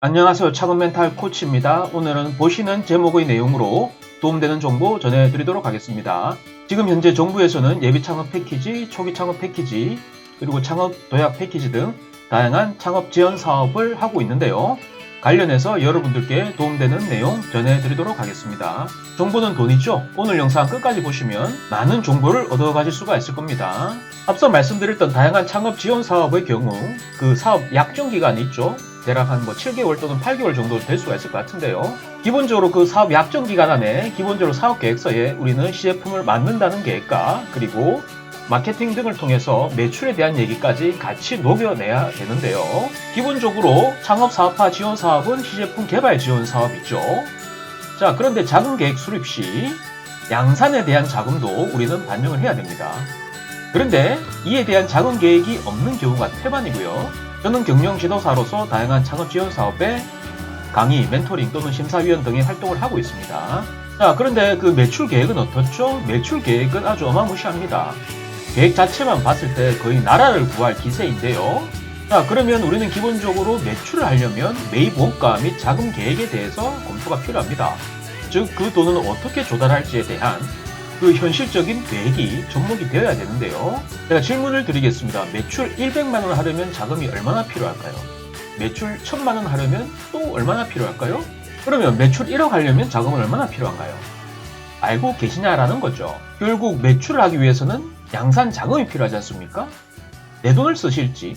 안녕하세요. 차근 멘탈 코치입니다. 오늘은 보시는 제목의 내용으로 도움되는 정보 전해드리도록 하겠습니다. 지금 현재 정부에서는 예비 창업 패키지, 초기 창업 패키지, 그리고 창업 도약 패키지 등 다양한 창업 지원 사업을 하고 있는데요. 관련해서 여러분들께 도움되는 내용 전해드리도록 하겠습니다. 정보는 돈이죠? 오늘 영상 끝까지 보시면 많은 정보를 얻어가실 수가 있을 겁니다. 앞서 말씀드렸던 다양한 창업 지원 사업의 경우 그 사업 약정 기간이 있죠. 대략 한 뭐 7개월 또는 8개월 정도 될 수가 있을 것 같은데요. 기본적으로 그 사업 약정 기간 안에 기본적으로 사업 계획서에 우리는 시제품을 만든다는 계획과 그리고 마케팅 등을 통해서 매출에 대한 얘기까지 같이 녹여내야 되는데요. 기본적으로 창업 사업화 지원 사업은 시제품 개발 지원 사업이죠. 자, 그런데 자금 계획 수립 시 양산에 대한 자금도 우리는 반영을 해야 됩니다. 그런데 이에 대한 자금 계획이 없는 경우가 태반이고요. 저는 경영 지도사로서 다양한 창업 지원 사업에 강의, 멘토링 또는 심사위원 등의 활동을 하고 있습니다. 자, 그런데 그 매출 계획은 어떻죠? 매출 계획은 아주 어마무시합니다. 계획 자체만 봤을 때 거의 나라를 구할 기세인데요. 자, 그러면 우리는 기본적으로 매출을 하려면 매입 원가 및 자금 계획에 대해서 검토가 필요합니다. 즉, 그 돈을 어떻게 조달할지에 대한 그 현실적인 계획이 접목이 되어야 되는데요. 제가 질문을 드리겠습니다. 매출 100만 원 하려면 자금이 얼마나 필요할까요? 매출 1000만 원 하려면 또 얼마나 필요할까요? 그러면 매출 1억 하려면 자금은 얼마나 필요한가요? 알고 계시냐라는 거죠. 결국 매출을 하기 위해서는 양산 자금이 필요하지 않습니까? 내 돈을 쓰실지,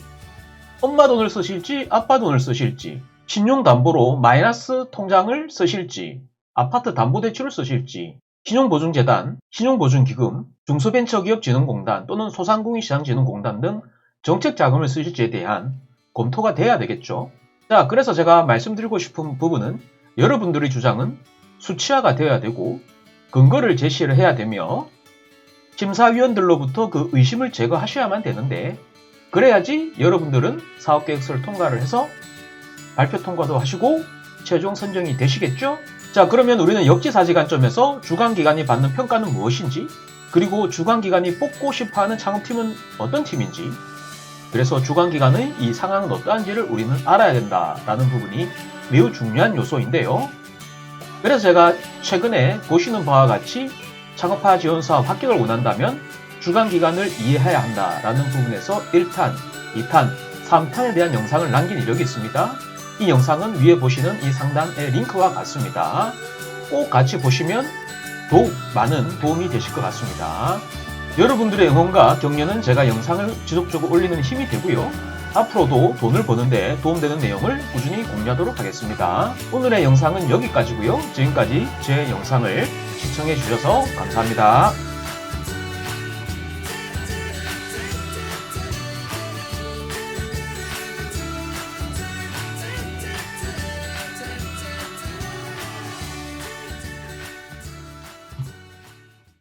엄마 돈을 쓰실지, 아빠 돈을 쓰실지, 신용담보로 마이너스 통장을 쓰실지, 아파트 담보대출을 쓰실지, 신용보증재단, 신용보증기금, 중소벤처기업진흥공단 또는 소상공인시장진흥공단 등 정책 자금을 쓰실지에 대한 검토가 돼야 되겠죠. 자, 그래서 제가 말씀드리고 싶은 부분은 여러분들의 주장은 수치화가 되어야 되고 근거를 제시를 해야 되며 심사위원들로부터 그 의심을 제거하셔야만 되는데 그래야지 여러분들은 사업계획서를 통과를 해서 발표 통과도 하시고 최종 선정이 되시겠죠? 자 그러면 우리는 역지사지 관점에서 주관기관이 받는 평가는 무엇인지 그리고 주관기관이 뽑고 싶어 하는 창업팀은 어떤 팀인지 그래서 주관기관의 이 상황은 어떠한지를 우리는 알아야 된다라는 부분이 매우 중요한 요소인데요. 그래서 제가 최근에 보시는 바와 같이 창업화 지원 사업 합격을 원한다면 주관기관을 이해해야 한다라는 부분에서 1탄, 2탄, 3탄에 대한 영상을 남긴 이력이 있습니다. 이 영상은 위에 보시는 이 상단의 링크와 같습니다. 꼭 같이 보시면 더욱 많은 도움이 되실 것 같습니다. 여러분들의 응원과 격려는 제가 영상을 지속적으로 올리는 힘이 되고요. 앞으로도 돈을 버는데 도움되는 내용을 꾸준히 공유하도록 하겠습니다. 오늘의 영상은 여기까지고요. 지금까지 제 영상을 시청해 주셔서 감사합니다.